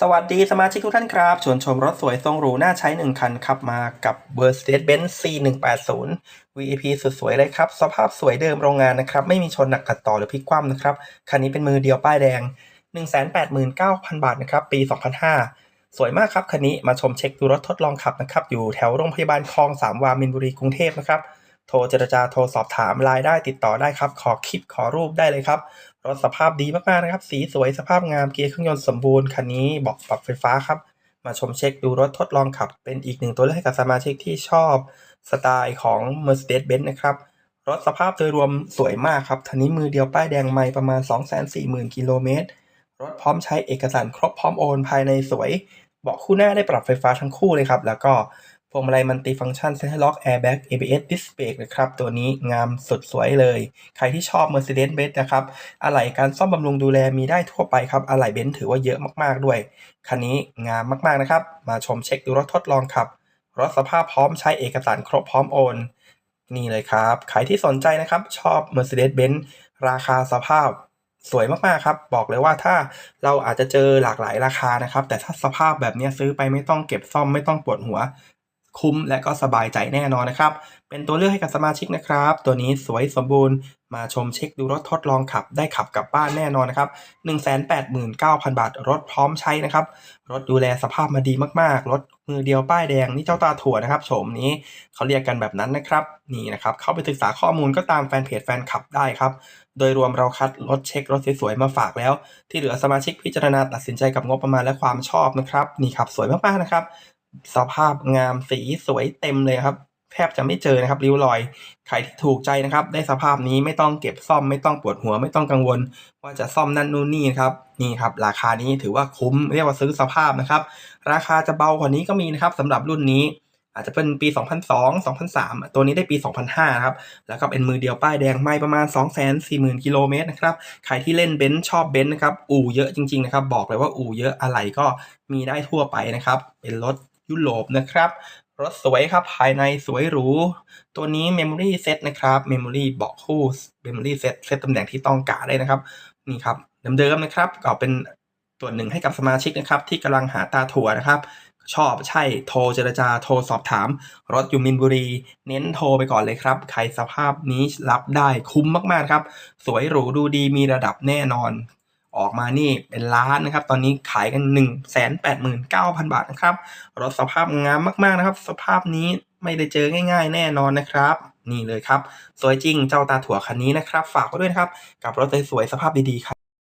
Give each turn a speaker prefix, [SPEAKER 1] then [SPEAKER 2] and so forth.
[SPEAKER 1] สวัสดีสมาชิกทุกท่านครับ ชวนชมรถสวยทรงหรูน่าใช้หนึ่งคันครับมากับ Mercedes-Benz C180 VEP สุดสวยเลยครับ สภาพสวยเดิมโรงงานนะครับ ไม่มีชนหนักขัดต่อหรือพลิกคว่ำนะครับ คันนี้เป็นมือเดียวป้ายแดง 189,000 บาทนะครับ ปี 2005 สวยมากครับ คันนี้มาชมเช็คดูรถทดลองขับนะครับ อยู่แถวโรงพยาบาลคลองสามวามินบุรีกรุงเทพนะครับ โทรเจรจาโทรสอบถามรายได้ติดต่อได้ครับ ขอคลิปขอรูปได้เลยครับรถสภาพดีมากๆนะครับ สีสวยสภาพงามเกียร์เครื่องยนต์สมบูรณ์คันนี้เบอกปรับไฟฟ้าครับ มาชมเช็คดูรถทดลองขับ เป็นอีกหนึ่งตัวเลือกให้กับสมาชิกที่ชอบสไตล์ของ Mercedes-Benz นะครับรถสภาพโดยรวมสวยมากครับคันนี้มือเดียวป้ายแดงไม่ประมาณ 240,000 กิโลเมตร รถพร้อมใช้เอกสารครบพร้อมโอน ภายในสวย เบาะคู่หน้าได้ปรับไฟฟ้าทั้งคู่เลยครับ แล้วก็ พวงมาลัยมันติฟังก์ชันเซ็นทรัลล็อกแอร์แบ็ก ABS Disc Brake นะครับ ตัวนี้งามสุดสวยเลย ใครที่ชอบ Mercedes-Benz นะครับ อะไหล่การซ่อมบำรุงดูแลมีได้ทั่วไปครับ อะไหล่เบนซ์ถือว่าเยอะมากๆด้วย คันนี้งามมากๆนะครับ มาชมเช็คดูรถทดลองขับ รถสภาพพร้อมใช้เอกสารครบพร้อมโอน นี่เลยครับ ใครที่สนใจนะครับ ชอบ Mercedes-Benz ราคาสภาพสวยมากๆครับ บอกเลยว่าถ้าเราอาจจะเจอหลากหลายราคานะครับ แต่ถ้าสภาพแบบนี้ซื้อไปไม่ต้องเก็บซ่อมไม่ต้องปวดหัว คุ้มและก็สบายใจแน่นอนนะครับ เป็นตัวเลือกให้กับสมาชิกนะครับ ตัวนี้สวยสมบูรณ์มาชมเช็คดูรถทดลองขับ ได้ขับกลับบ้านแน่นอนนะครับ 189,000 บาท รถพร้อมใช้นะครับ รถดูแลสภาพมาดีมากๆ รถมือเดียวป้ายแดงนี่เจ้าตาถั่วนะครับโฉมนี้เขาเรียกกันแบบนั้นนะครับนี่นะครับเข้าไปศึกษาข้อมูลก็ตามแฟนเพจแฟนคลับได้ครับ โดยรวมเราคัดรถเช็ครถสวยๆมาฝากแล้ว ที่เหลือสมาชิกพิจารณาตัดสินใจกับงบประมาณและความชอบนะครับนี่ครับสวยมากๆนะครับ สภาพงามสีสวยเต็มเลยครับ แทบจะไม่เจอนะครับริ้วรอยใครที่ถูกใจนะครับ ได้สภาพนี้ไม่ต้องเก็บซ่อมไม่ต้องปวดหัวไม่ต้องกังวล ว่าจะซ่อมนั่นนู่นนี่ครับนี่ครับ ราคานี้ถือว่าคุ้มเรียกว่าซื้อสภาพนะครับ ราคาจะเบากว่านี้ก็มีนะครับสำหรับรุ่นนี้ อาจจะเป็นปี 2002 2003 ตัวนี้ได้ปี 2005 ครับ แล้วก็เป็นมือเดียวป้ายแดงไม่ประมาณ 240,000 กิโลเมตรนะครับใครที่เล่นเบนซ์ชอบเบนซ์นะครับอู่เยอะจริงๆนะครับบอกเลยว่าอู่เยอะอะไรก็มีได้ทั่วไปนะครับเป็นรถ ยุโรปนะครับ รถสวยครับ ภายในสวยหรู ตัวนี้ Memory Set นะครับ Memory เบาะคู่ Memory Set เซตตำแหน่งที่ต้องการได้นะครับ นี่ครับเดิมๆนะครับ ก็เป็นส่วนหนึ่งให้กับสมาชิกนะครับ ที่กำลังหาตาถั่วนะครับ ชอบใช่โทรเจรจาโทรสอบถาม รถอยู่มินบุรี เน้นโทรไปก่อนเลยครับ ใครสภาพนี้รับได้คุ้มมากๆครับ สวยหรูดูดีมีระดับแน่นอน ออกมานี่เป็นล้านนะครับ ตอนนี้ขายกัน 1 8 9 0 0 0 บาทนะครับรถสภาพงามมากๆนะครับ สภาพนี้ไม่ได้เจอง่ายๆ แน่นอนนะครับ นี่เลยครับ สวยจริงเจ้าตาถั่วคันนี้นะครับ ฝากไว้ด้วยนะครับ กับรถสวยๆสภาพดีๆครับ